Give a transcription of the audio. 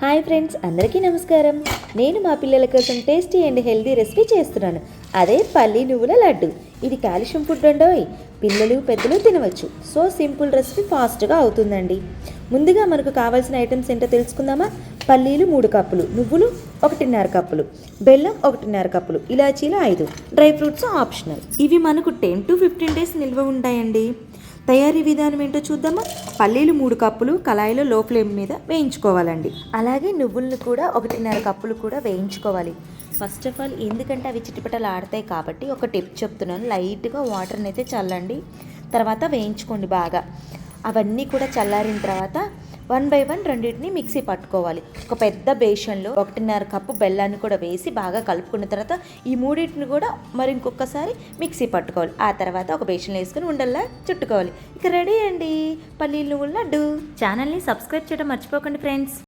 Hi friends అందరికీ నమస్కారం. నేను మా పిల్లల కోసం టేస్టీ అండ్ హెల్దీ రెసిపీ చేస్తున్నాను. అదే పల్లి నువ్వుల లడ్డు. ఇది కాల్షియం ఫుడ్ అండోయ్. పిల్లలు పెద్దలు తినవచ్చు. సో సింపుల్ రెసిపీ ఫాస్ట్గా అవుతుందండి. ముందుగా మనకు కావాల్సిన ఐటమ్స్ ఏంటో తెలుసుకుందామా? పల్లీలు మూడు కప్పులు నువ్వులు ఒకటిన్నర కప్పులు బెల్లం ఒకటిన్నర కప్పులు ఇలాచీలు ఐదు. Dry fruits optional. ఇవి మనకు టెన్ టు ఫిఫ్టీన్ డేస్ నిల్వ ఉంటాయండి. తయారీ విధానం ఏంటో చూద్దామా? పల్లీలు మూడు కప్పులు కళాయిలో లో ఫ్లేమ్ మీద వేయించుకోవాలండి. అలాగే నువ్వులను కూడా ఒకటిన్నర కప్పులు కూడా వేయించుకోవాలి. ఫస్ట్ ఆఫ్ ఆల్ ఎందుకంటే అవి చిటిపటలు ఆడతాయి కాబట్టి ఒక టిప్ చెప్తున్నాను. లైట్గా వాటర్ని అయితే చల్లండి. తర్వాత వేయించుకోండి బాగా. అవన్నీ కూడా చల్లారిన తర్వాత వన్ బై వన్ రెండింటిని మిక్సీ పట్టుకోవాలి. ఒక పెద్ద బేషన్లో ఒకటిన్నర కప్పు బెల్లాన్ని కూడా వేసి బాగా కలుపుకున్న తర్వాత ఈ మూడింటిని కూడా మరి ఇంకొకసారి మిక్సీ పట్టుకోవాలి. ఆ తర్వాత ఒక బేషన్లో వేసుకొని ఉండల్లా చుట్టుకోవాలి. ఇక రెడీ అండి. పల్లీలు నువ్వుల లడ్డు. ఛానల్ని సబ్స్క్రైబ్ చేయడం మర్చిపోకండి ఫ్రెండ్స్.